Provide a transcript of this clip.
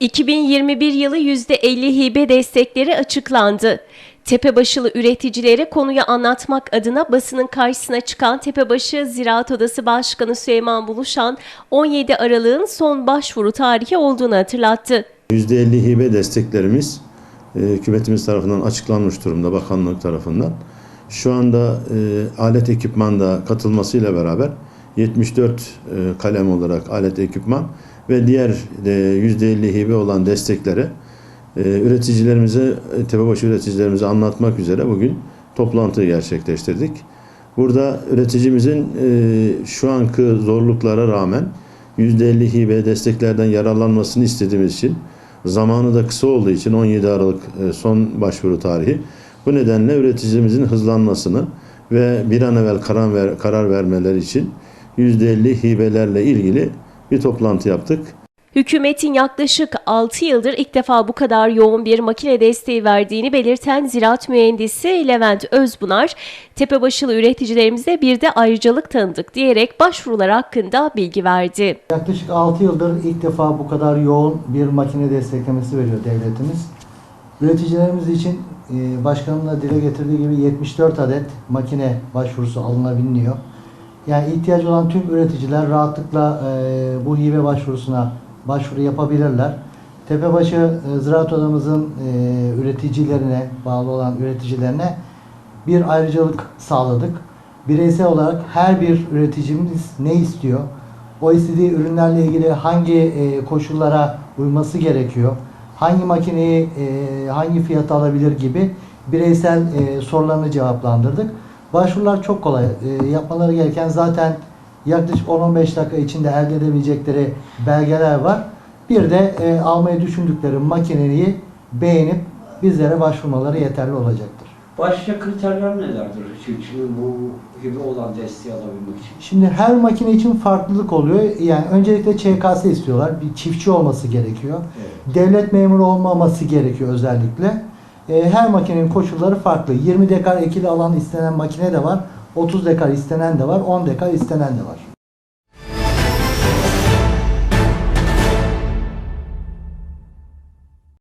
2021 yılı %50 hibe destekleri açıklandı. Tepebaşılı üreticilere konuyu anlatmak adına basının karşısına çıkan Tepebaşı Ziraat Odası Başkanı Süleyman Buluşan 17 Aralık'ın son başvuru tarihi olduğunu hatırlattı. %50 hibe desteklerimiz e, hükümetimiz tarafından açıklanmış durumda, bakanlık tarafından. Şu anda e, alet ekipman da katılmasıyla beraber 74 e, kalem olarak alet ekipman ve diğer e, %50 hibe olan destekleri e, üreticilerimize, e, tepebaşı üreticilerimize anlatmak üzere bugün toplantı gerçekleştirdik. Burada üreticimizin e, şu anki zorluklara rağmen %50 hibe desteklerden yararlanmasını istediğimiz için zamanı da kısa olduğu için 17 Aralık e, son başvuru tarihi. Bu nedenle üreticimizin hızlanmasını ve bir an evvel karar, ver, karar vermeleri için %50 hibelerle ilgili bir toplantı yaptık. Hükümetin yaklaşık 6 yıldır ilk defa bu kadar yoğun bir makine desteği verdiğini belirten ziraat mühendisi Levent Özbunar, tepebaşılı üreticilerimize bir de ayrıcalık tanıdık diyerek başvurular hakkında bilgi verdi. Yaklaşık 6 yıldır ilk defa bu kadar yoğun bir makine desteklemesi veriyor devletimiz. Üreticilerimiz için e, başkanın da dile getirdiği gibi 74 adet makine başvurusu alınabiliyor. Yani ihtiyacı olan tüm üreticiler rahatlıkla e, bu hibe başvurusuna başvuru yapabilirler. Tepebaşı e, Ziraat Odamızın e, üreticilerine, bağlı olan üreticilerine bir ayrıcalık sağladık. Bireysel olarak her bir üreticimiz ne istiyor? O istediği ürünlerle ilgili hangi e, koşullara uyması gerekiyor? Hangi makineyi e, hangi fiyata alabilir gibi bireysel e, sorularını cevaplandırdık. Başvurular çok kolay. E, yapmaları gereken zaten yaklaşık 10-15 dakika içinde elde edebilecekleri belgeler var. Bir de e, almayı düşündükleri makineyi beğenip bizlere başvurmaları yeterli olacaktır. Başka kriterler nelerdir şimdi bu gibi olan desteği alabilmek için? Şimdi her makine için farklılık oluyor. Yani öncelikle ÇKS istiyorlar. Bir çiftçi olması gerekiyor. Evet. Devlet memuru olmaması gerekiyor özellikle. E, her makinenin koşulları farklı. 20 dekar ekili alan istenen makine de var. 30 dekar istenen de var. 10 dekar istenen de var.